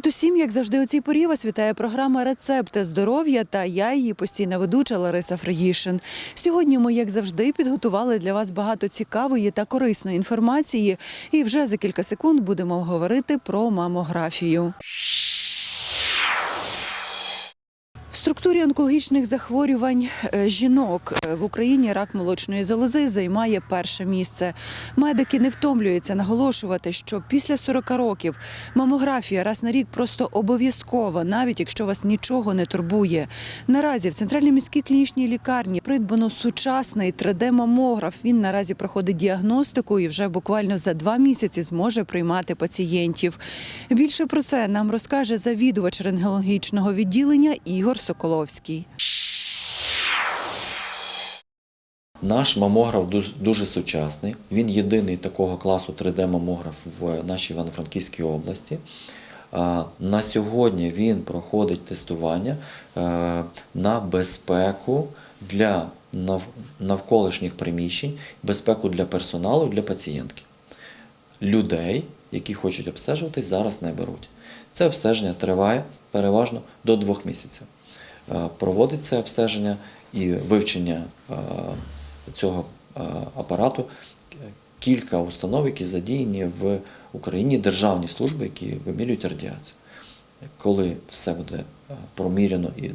Привіт усім! Як завжди, у цій порі вас вітає програма Рецепти здоров'я та я, її постійна ведуча Лариса Фригішин. Сьогодні ми, як завжди, підготували для вас багато цікавої та корисної інформації. І вже за кілька секунд будемо говорити про мамографію. Структурі онкологічних захворювань е, жінок е, в Україні рак молочної залози займає перше місце. Медики не втомлюються наголошувати, що після 40 років мамографія раз на рік просто обов'язкова, навіть якщо вас нічого не турбує. Наразі в центральній міській клінічній лікарні придбано сучасний 3D-мамограф. Він наразі проходить діагностику і вже буквально за два місяці зможе приймати пацієнтів. Більше про це нам розкаже завідувач рентгенологічного відділення Ігор Соколовський. Наш мамограф дуже сучасний. Він єдиний такого класу 3D-мамограф в нашій Івано-Франківській області. На сьогодні він проходить тестування е, на безпеку для навколишніх приміщень, безпеку для персоналу, для пацієнтки. Людей, які хочуть обстежуватись, зараз не беруть. Це обстеження триває переважно до двох місяців. Е, Проводить це обстеження і вивчення е, цього е, апарату кілька установ, які задіяні в Україні державні служби, які вимірюють радіацію. Коли все буде проміряно і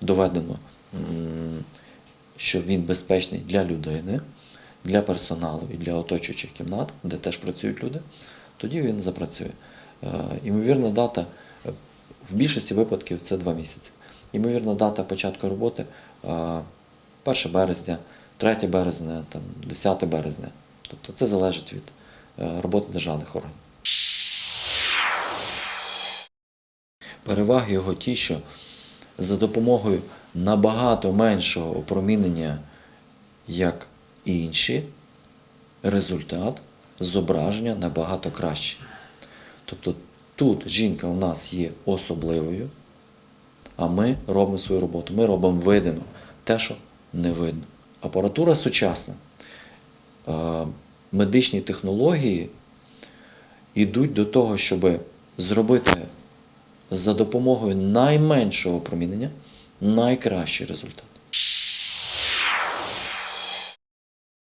доведено, що він безпечний для людини, для персоналу і для оточуючих кімнат, де теж працюють люди, тоді він запрацює. Імовірна дата в більшості випадків це два місяці. Ймовірна дата початку роботи е, 1 березня, 3 березня, там, 10 березня. Тобто це залежить від е, роботи державних органів. Переваги його ті, що за допомогою набагато меншого опромінення, як інші, результат зображення набагато кращий. Тобто тут жінка в нас є особливою, а ми робимо свою роботу. Ми робимо видимо те, що не видно. Апаратура сучасна. Е, Медичні технології йдуть до того, щоб зробити за допомогою найменшого промінення найкращий результат.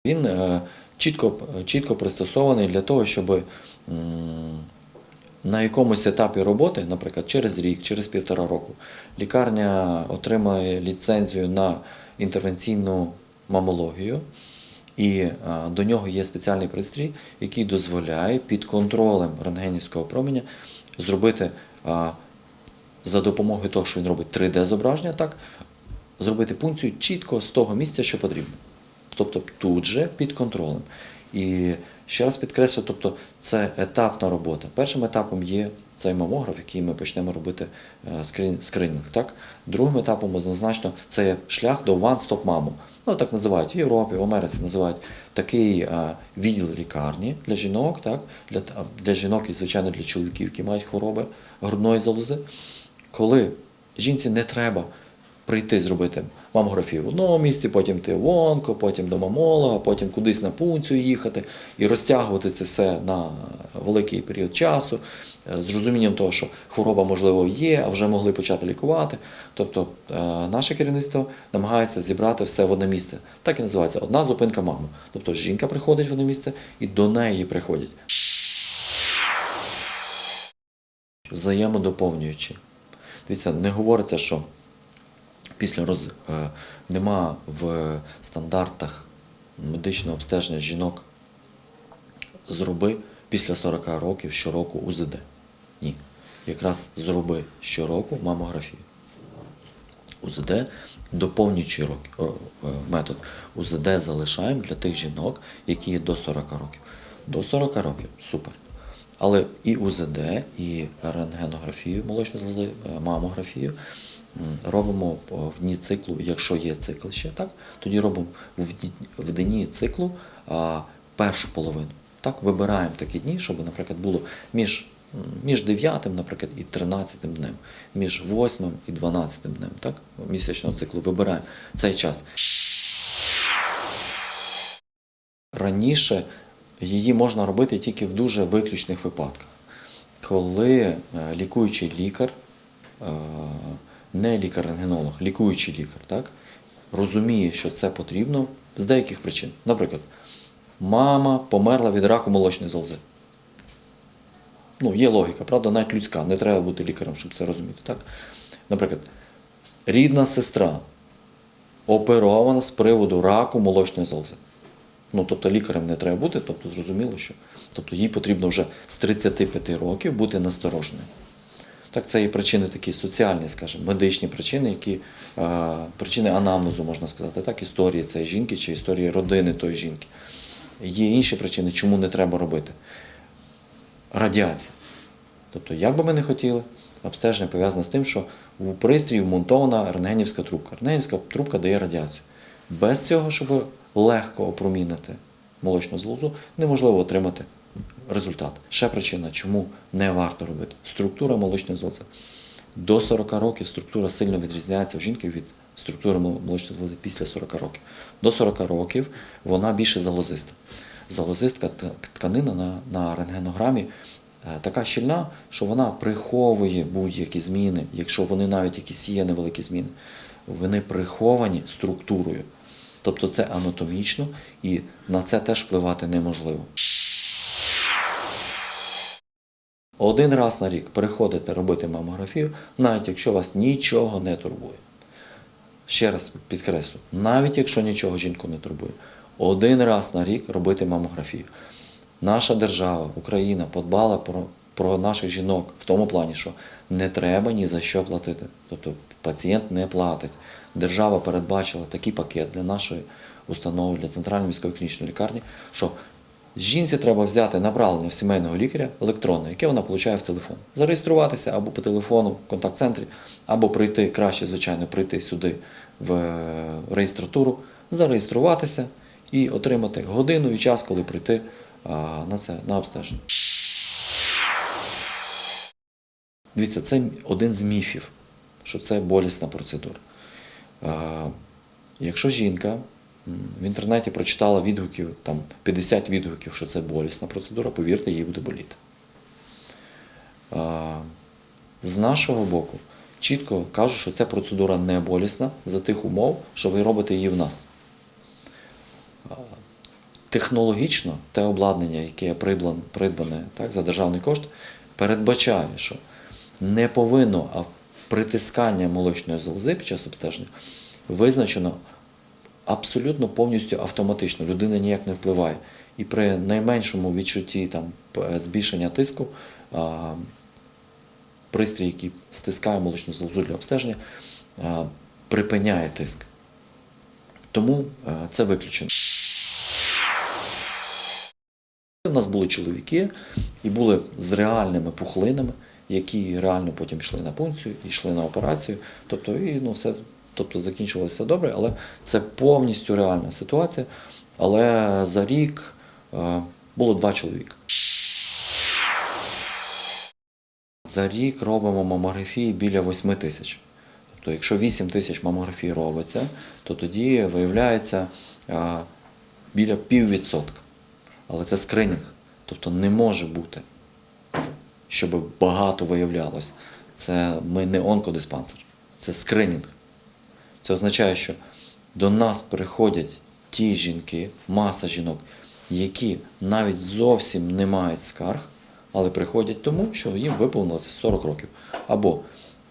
Він е, чітко, чітко пристосований для того, щоб на якомусь етапі роботи, наприклад, через рік, через півтора року, лікарня отримає ліцензію на інтервенційну мамологію, і е, до нього є спеціальний пристрій, який дозволяє під контролем рентгенівського променя зробити е, за допомогою того, що він робить 3D-зображення, так, зробити пункцію чітко з того місця, що потрібно. Тобто тут же під контролем. І ще раз підкреслю, тобто це етапна робота. Першим етапом є цей мамограф, який ми почнемо робити е, скринінг. Так? Другим етапом однозначно це шлях до One-Stop Mamo. Ну, так називають в Європі, в Америці називають такий е, відділ лікарні для жінок, так? Для, для жінок і, звичайно, для чоловіків, які мають хвороби грудної залози. Коли жінці не треба прийти зробити мамографію в одному місці, потім ти в онко, потім до мамолога, потім кудись на пункцію їхати і розтягувати це все на великий період часу, е, з розумінням того, що хвороба, можливо, є, а вже могли почати лікувати. Тобто е, наше керівництво намагається зібрати все в одне місце. Так і називається одна зупинка мами. Тобто жінка приходить в одне місце і до неї приходять. Взаємодоповнюючи. Дивіться, не говориться, що після роз... е, нема в стандартах медичного обстеження жінок зроби після 40 років щороку УЗД. Ні. Якраз зроби щороку мамографію. УЗД доповнюючий е, метод. УЗД залишаємо для тих жінок, які є до 40 років. До 40 років супер. Але і УЗД, і рентгенографію, молочну е, мамографію робимо в дні циклу, якщо є цикл ще, так, тоді робимо в дні, циклу першу половину. Так, вибираємо такі дні, щоб, наприклад, було між, між 9, наприклад, і 13 днем, між 8 і 12 днем, так, місячного циклу вибираємо цей час. Раніше її можна робити тільки в дуже виключних випадках. коли е, лікуючий лікар, е, не лікар-рентгенолог, лікуючий лікар, так, розуміє, що це потрібно з деяких причин. Наприклад, мама померла від раку молочної залози. Ну, є логіка, правда, навіть людська, не треба бути лікарем, щоб це розуміти. Так? Наприклад, рідна сестра оперована з приводу раку молочної залози. Ну, тобто лікарем не треба бути, тобто зрозуміло, що тобто їй потрібно вже з 35 років бути настороженою. Так, це є причини такі соціальні, скажімо, медичні причини, які е, причини анамнезу, можна сказати, так, історії цієї жінки чи історії родини тої жінки. Є інші причини, чому не треба робити. Радіація. Тобто, як би ми не хотіли, обстеження пов'язане з тим, що у пристрій вмонтована рентгенівська трубка. Рентгенівська трубка дає радіацію. Без цього, щоб легко опромінити молочну залозу, неможливо отримати результат. Ще причина, чому не варто робити. Структура молочної залози. До 40 років структура сильно відрізняється в жінки від структури мол- молочної залози після 40 років. До 40 років вона більше залозиста. Залозистка тканина на, на рентгенограмі е, така щільна, що вона приховує будь-які зміни, якщо вони навіть якісь є невеликі зміни, вони приховані структурою. Тобто це анатомічно і на це теж впливати неможливо. Один раз на рік приходите робити мамографію, навіть якщо вас нічого не турбує. Ще раз підкреслю, навіть якщо нічого жінку не турбує, один раз на рік робити мамографію. Наша держава, Україна, подбала про, про наших жінок в тому плані, що не треба ні за що платити. Тобто пацієнт не платить. Держава передбачила такий пакет для нашої установи, для центральної міської клінічної лікарні, що Жінці треба взяти направлення в сімейного лікаря електронне, яке вона отримує в телефон. Зареєструватися або по телефону в контакт-центрі, або прийти, краще, звичайно, прийти сюди в е, реєстратуру, зареєструватися і отримати годину і час, коли прийти на це на обстеження. Дивіться, це один з міфів, що це болісна процедура. Якщо жінка в інтернеті прочитала відгуків, там 50 відгуків, що це болісна процедура, повірте, їй буде боліти. З нашого боку, чітко кажу, що ця процедура не болісна за тих умов, що ви робите її в нас. Технологічно те обладнання, яке придбане так, за державний кошт, передбачає, що не повинно а притискання молочної залози під час обстеження визначено абсолютно повністю автоматично. Людина ніяк не впливає. І при найменшому відчутті там, збільшення тиску пристрій, який стискає молочну залозу для обстеження, припиняє тиск. Тому це виключено. У нас були чоловіки і були з реальними пухлинами, які реально потім йшли на пункцію, йшли на операцію. Тобто, і, ну, все, тобто закінчилося добре, але це повністю реальна ситуація. Але за рік е, було два чоловіка. За рік робимо мамографії біля 8 тисяч. Тобто, якщо 8 тисяч мамографій робиться, то тоді виявляється е, біля піввідсотка. Але це скринінг. Тобто не може бути, щоб багато виявлялось. Це ми не онкодиспансер, це скринінг. Це означає, що до нас приходять ті жінки, маса жінок, які навіть зовсім не мають скарг, але приходять тому, що їм виповнилося 40 років. Або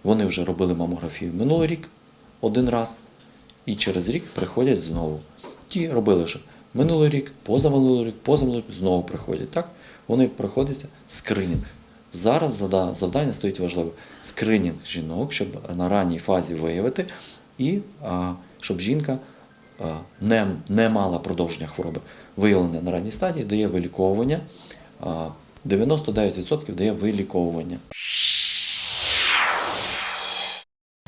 вони вже робили мамографію минулий рік один раз, і через рік приходять знову. Ті робили вже минулий рік, позаминулий рік, позаминулий рік, знову приходять. Так? Вони проходяться скринінг. Зараз завдання стоїть важливе скринінг жінок, щоб на ранній фазі виявити, і щоб жінка не, не мала продовження хвороби. Виявлення на ранній стадії дає виліковування. а, 99% дає виліковування.